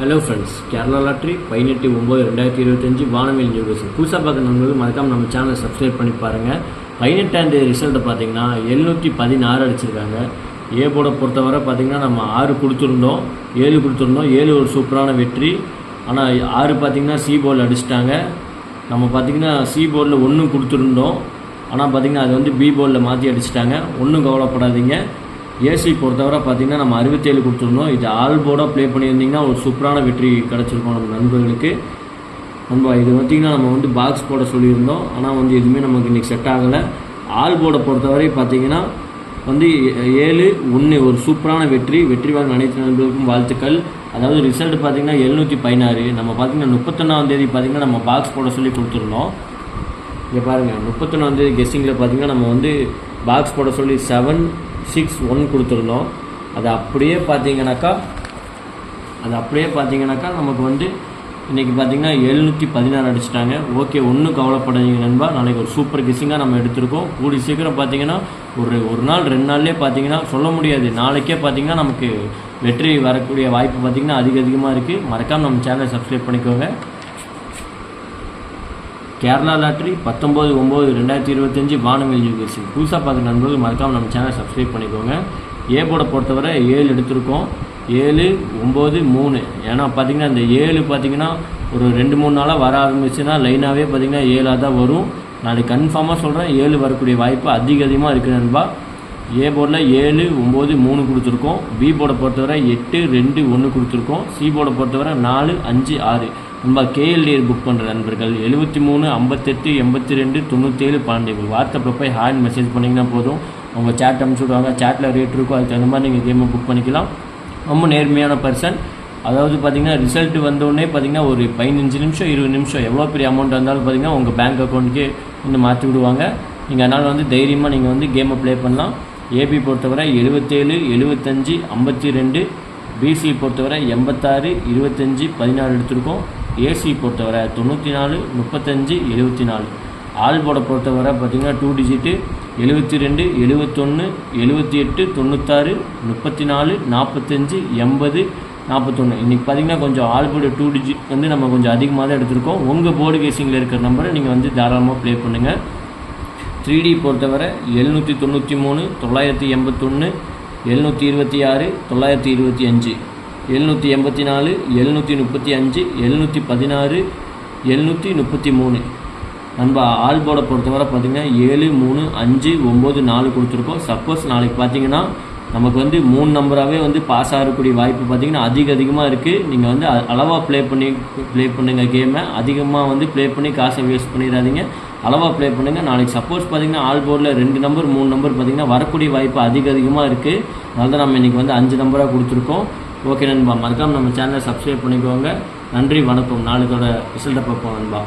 Hello friends Kerala lottery பதினெட்டு ஒம்பது ரெண்டாயிரத்தி இருபத்தஞ்சி வானவில் நியூஸ். புதுசாக பார்க்க நண்பர்கள் மறக்காம நம்ம சேனலை சப்ஸ்கிரைப் பண்ணி பாருங்கள் பதினெட்டாம் தேதி ரிசல்ட்டை பார்த்தீங்கன்னா எழுநூற்றி பதினாறு அடிச்சிருக்காங்க. ஏ போர்டை பொறுத்தவரை பார்த்தீங்கன்னா நம்ம ஆறு கொடுத்துருந்தோம். ஏழு கொடுத்துருந்தோம். ஏழு ஒரு சூப்பரான வெற்றி. ஆனால் ஆறு பார்த்தீங்கன்னா சி போர்டில் அடிச்சிட்டாங்க. நம்ம பார்த்தீங்கன்னா சி போர்டில் ஒன்றும் கொடுத்துருந்தோம். ஆனால் பார்த்தீங்கன்னா அது வந்து பி போர்டில் மாற்றி அடிச்சிட்டாங்க. ஒன்றும் கவலைப்படாதீங்க. ஏசி பொறுத்தவரை பார்த்தீங்கன்னா நம்ம அறுபத்தேழு கொடுத்துருந்தோம். இது ஆல் போர்டாக ப்ளே பண்ணியிருந்தீங்கன்னா ஒரு சூப்பரான வெற்றி கிடச்சிருக்கும் நம்ம நண்பர்களுக்கு. நண்பா இது பார்த்தீங்கன்னா நம்ம வந்து பாக்ஸ் போட சொல்லியிருந்தோம். ஆனால் வந்து எதுவுமே நமக்கு இன்றைக்கி செட் ஆகலை. ஆல் போர்டை பொறுத்தவரை பார்த்தீங்கன்னா வந்து ஏ- ஏழு ஒன்று ஒரு சூப்பரான வெற்றி. வெற்றி வாங்க அனைத்து நண்பர்களுக்கும் வாழ்த்துக்கள். அதாவது ரிசல்ட் பார்த்தீங்கன்னா எழுநூற்றி பதினாறு. நம்ம பார்த்தீங்கன்னா முப்பத்தொன்னாம் தேதி பார்த்தீங்கன்னா நம்ம பாக்ஸ் போட சொல்லி கொடுத்துருந்தோம். இங்கே பாருங்கள் முப்பத்தொன்னாம் தேதி கெஸ்டிங்கில் பார்த்தீங்கன்னா நம்ம வந்து பாக்ஸ் போட சொல்லி செவன் சிக்ஸ் ஒன் கொடுத்துருந்தோம். அது அப்படியே பார்த்தீங்கன்னாக்கா அது அப்படியே பார்த்தீங்கன்னாக்கா நமக்கு வந்து இன்றைக்கி பார்த்தீங்கன்னா எழுநூற்றி பதினாறு அடிச்சிட்டாங்க. ஓகே ஒன்றும் கவலைப்படாதீங்க நண்பா. நாளைக்கு ஒரு சூப்பர் கெஸ்ஸிங்காக நம்ம எடுத்திருக்கோம். கூடி சீக்கிரம் பார்த்தீங்கன்னா ஒரு ஒரு நாள் ரெண்டு நாள்லேயே பார்த்தீங்கன்னா சொல்ல முடியாது. நாளைக்கே பார்த்தீங்கன்னா நமக்கு வெற்றி வரக்கூடிய வாய்ப்பு பார்த்தீங்கன்னா அதிக அதிகமாக இருக்குது மறக்காமல் நம்ம சேனலை சப்ஸ்கிரைப் பண்ணிக்கோங்க. கேரளா லாட்ரி பத்தொம்போது ஒம்பது ரெண்டாயிரத்தி இருபத்தஞ்சி வானவில் யூகேசி புதுசாக பார்க்குற நண்பர்கள் மறக்காமல் நம்ம சேனலை சப்ஸ்கிரைப் பண்ணிக்கோங்க. ஏ போட பொறுத்தவரை ஏழு எடுத்திருக்கோம். ஏழு ஒம்பது மூணு. ஏன்னா பார்த்திங்கன்னா இந்த ஏழு பார்த்தீங்கன்னா ஒரு ரெண்டு மூணு நாளாக வர ஆரம்பிச்சுன்னா லைனாகவே பார்த்தீங்கன்னா ஏழாக தான் வரும். நாளைக்கு கன்ஃபார்மாக சொல்கிறேன் ஏழு வரக்கூடிய வாய்ப்பு அதிக அதிகமாக இருக்குது நண்பா. ஏ போர்டில் ஏழு ஒம்பது மூணு கொடுத்துருக்கோம். பி போர்டை பொறுத்தவரை எட்டு ரெண்டு ஒன்று கொடுத்துருக்கோம். சி போர்டை பொறுத்தவரை நாலு அஞ்சு ஆறு. நம்ம கேஎல்டிஆர் புக் பண்ணுற நண்பர்கள் எழுபத்தி மூணு ஐம்பத்தெட்டு எண்பத்தி ரெண்டு தொண்ணூற்றேழு பன்னெண்டு வாட்ஸ்அப்பில் போய் ஹேண்ட் மெசேஜ் பண்ணிங்கன்னா போதும். அவங்க சேட் அனுப்பிச்சி விடுவாங்க சேட்டில் ரேட் இருக்கும். அதுக்கு தகுந்த மாதிரி நீங்கள் கேமை புக் பண்ணிக்கலாம். ரொம்ப நேர்மையான பர்சன் அதாவது பார்த்தீங்கன்னா ரிசல்ட் வந்தோடனே பார்த்தீங்கன்னா ஒரு பதினஞ்சு நிமிஷம் இருபது நிமிஷம் எவ்வளோ பெரிய அமௌண்ட் இருந்தாலும் பார்த்தீங்கன்னா உங்கள் பேங்க் அக்கௌண்ட்டுக்கே வந்து மாற்றி விடுவாங்க. நீங்கள் அதனால் வந்து தைரியமாக நீங்கள் வந்து கேமை ப்ளே பண்ணலாம். ஏபி பொறுத்தவரை எழுபத்தேழு எழுபத்தஞ்சி ஐம்பத்தி ரெண்டு பிசி பொறுத்தவரை எண்பத்தாறு இருபத்தஞ்சி பதினாறு எடுத்திருக்கோம். ஏசி பொறுத்தவரை தொண்ணூற்றி நாலு முப்பத்தஞ்சு எழுபத்தி நாலு ஆல்போட பொறுத்தவரை பார்த்தீங்கன்னா டூ டிஜிட்டு எழுபத்தி ரெண்டு எழுபத்தொன்று எழுபத்தி எட்டு தொண்ணூத்தாறு முப்பத்தி நாலு நாற்பத்தஞ்சு எண்பது நாற்பத்தொன்று இன்றைக்கி பார்த்தீங்கன்னா கொஞ்சம் ஆல்போட டூ டிஜிட் வந்து நம்ம கொஞ்சம் அதிகமாக தான் எடுத்திருக்கோம். உங்கள் போர்டு கேசிங்கில் இருக்கிற நம்பரை நீங்கள் வந்து தாராளமாக ப்ளே பண்ணுங்கள் த்ரீ டி பொறுத்தவரை எழுநூற்றி தொண்ணூற்றி மூணு தொள்ளாயிரத்தி எண்பத்தொன்று எழுநூற்றி இருபத்தி ஆறு தொள்ளாயிரத்தி இருபத்தி அஞ்சு. எழுநூற்றி எண்பத்தி நாலு எழுநூற்றி முப்பத்தி அஞ்சு எழுநூற்றி பதினாறு எழுநூற்றி முப்பத்தி மூணு. நண்பா ஆல் போர்டை பொறுத்தவரை பார்த்தீங்கன்னா ஏழு மூணு அஞ்சு ஒம்பது நாலு கொடுத்துருக்கோம். சப்போஸ் நாளைக்கு பார்த்தீங்கன்னா நமக்கு வந்து மூணு நம்பராகவே வந்து பாஸ் ஆகக்கூடிய வாய்ப்பு பார்த்தீங்கன்னா அதிக அதிகமாக இருக்குது நீங்கள் வந்து அளவாக ப்ளே பண்ணி ப்ளே பண்ணுங்கள் கேமை அதிகமாக வந்து ப்ளே பண்ணி காசை வேஸ்ட் பண்ணிடாதீங்க. அளவாக ப்ளே பண்ணுங்கள் நாளைக்கு சப்போஸ் பார்த்தீங்கன்னா ஆல் போர்டில் ரெண்டு நம்பர் மூணு நம்பர் பார்த்தீங்கன்னா வரக்கூடிய வாய்ப்பு அதிக அதிகமாக இருக்குது அதனால தான் நம்ம இன்றைக்கி வந்து அஞ்சு நம்பராக கொடுத்துருக்கோம். ஓகே நண்பா. மறக்காமல் நம்ம சேனலை சப்ஸ்கிரைப் பண்ணிக்கோங்க. நன்றி வணக்கம். நாளைக்கோட ரிசல்ட்டை பார்ப்போம் நண்பா.